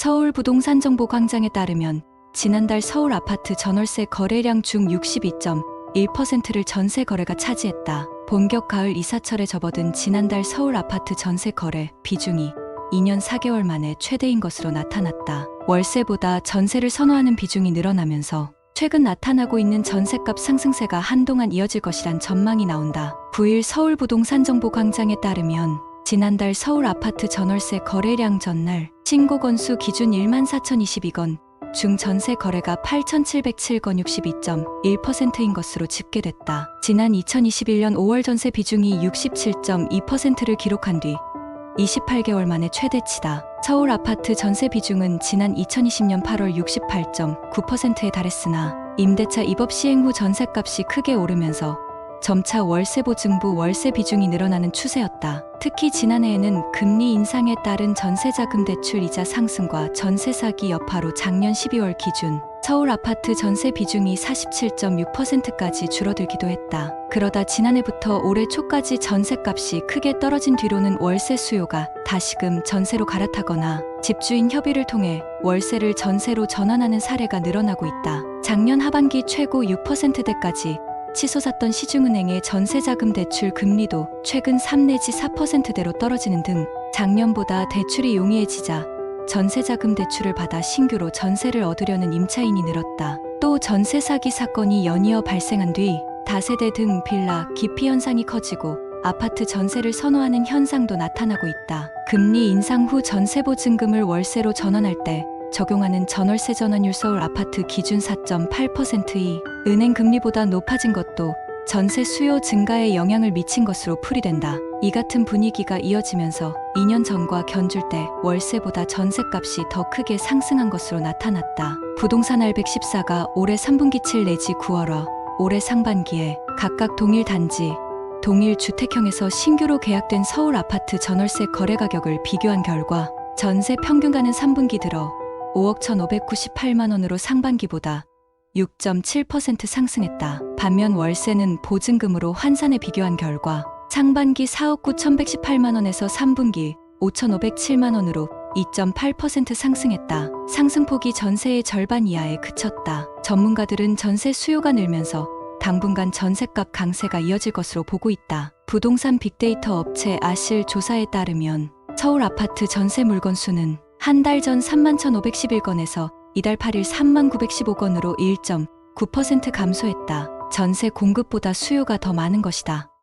서울 부동산 정보 광장에 따르면 지난달 서울 아파트 전월세 거래량 중 62.1%를 전세 거래가 차지했다. 본격 가을 이사철에 접어든 지난달 서울 아파트 전세 거래 비중이 2년 4개월 만에 최대인 것으로 나타났다. 월세보다 전세를 선호하는 비중이 늘어나면서 최근 나타나고 있는 전세값 상승세가 한동안 이어질 것이란 전망이 나온다. 9일 서울 부동산 정보 광장에 따르면 지난달 서울 아파트 전월세 거래량 전날 신고 건수 기준 1만 4,022건, 중 전세 거래가 8,707건 62.1%인 것으로 집계됐다. 지난 2021년 5월 전세 비중이 67.2%를 기록한 뒤 28개월 만에 최대치다. 서울 아파트 전세 비중은 지난 2020년 8월 68.9%에 달했으나 임대차 입업 시행 후 전세값이 크게 오르면서 점차 월세 보증부 월세 비중이 늘어나는 추세였다. 특히 지난해에는 금리 인상에 따른 전세자금 대출 이자 상승과 전세 사기 여파로 작년 12월 기준 서울 아파트 전세 비중이 47.6%까지 줄어들기도 했다. 그러다 지난해부터 올해 초까지 전세값이 크게 떨어진 뒤로는 월세 수요가 다시금 전세로 갈아타거나 집주인 협의를 통해 월세를 전세로 전환하는 사례가 늘어나고 있다. 작년 하반기 최고 6%대까지 치솟았던 시중은행의 전세자금 대출 금리도 최근 3 내지 4%대로 떨어지는 등 작년보다 대출이 용이해지자 전세자금 대출을 받아 신규로 전세를 얻으려는 임차인이 늘었다. 또 전세 사기 사건이 연이어 발생한 뒤 다세대 등 빌라 기피 현상이 커지고 아파트 전세를 선호하는 현상도 나타나고 있다. 금리 인상 후 전세 보증금을 월세로 전환할 때 적용하는 전월세 전환율 서울 아파트 기준 4.8%이 은행 금리보다 높아진 것도 전세 수요 증가에 영향을 미친 것으로 풀이된다. 이 같은 분위기가 이어지면서 2년 전과 견줄 때 월세보다 전세값이 더 크게 상승한 것으로 나타났다. 부동산 R114가 올해 3분기 7 내지 9월화, 올해 상반기에 각각 동일 단지, 동일 주택형에서 신규로 계약된 서울 아파트 전월세 거래 가격을 비교한 결과 전세 평균가는 3분기 들어 5억 1,598만 원으로 상반기보다 6.7% 상승했다. 반면 월세는 보증금으로 환산해 비교한 결과 상반기 4억 9,118만 원에서 3분기 5,507만 원으로 2.8% 상승했다. 상승폭이 전세의 절반 이하에 그쳤다. 전문가들은 전세 수요가 늘면서 당분간 전세값 강세가 이어질 것으로 보고 있다. 부동산 빅데이터 업체 아실 조사에 따르면 서울 아파트 전세 물건 수는 한 달 전 3만 1,511건에서 이달 8일 3만 915건으로 1.9% 감소했다. 전세 공급보다 수요가 더 많은 것이다.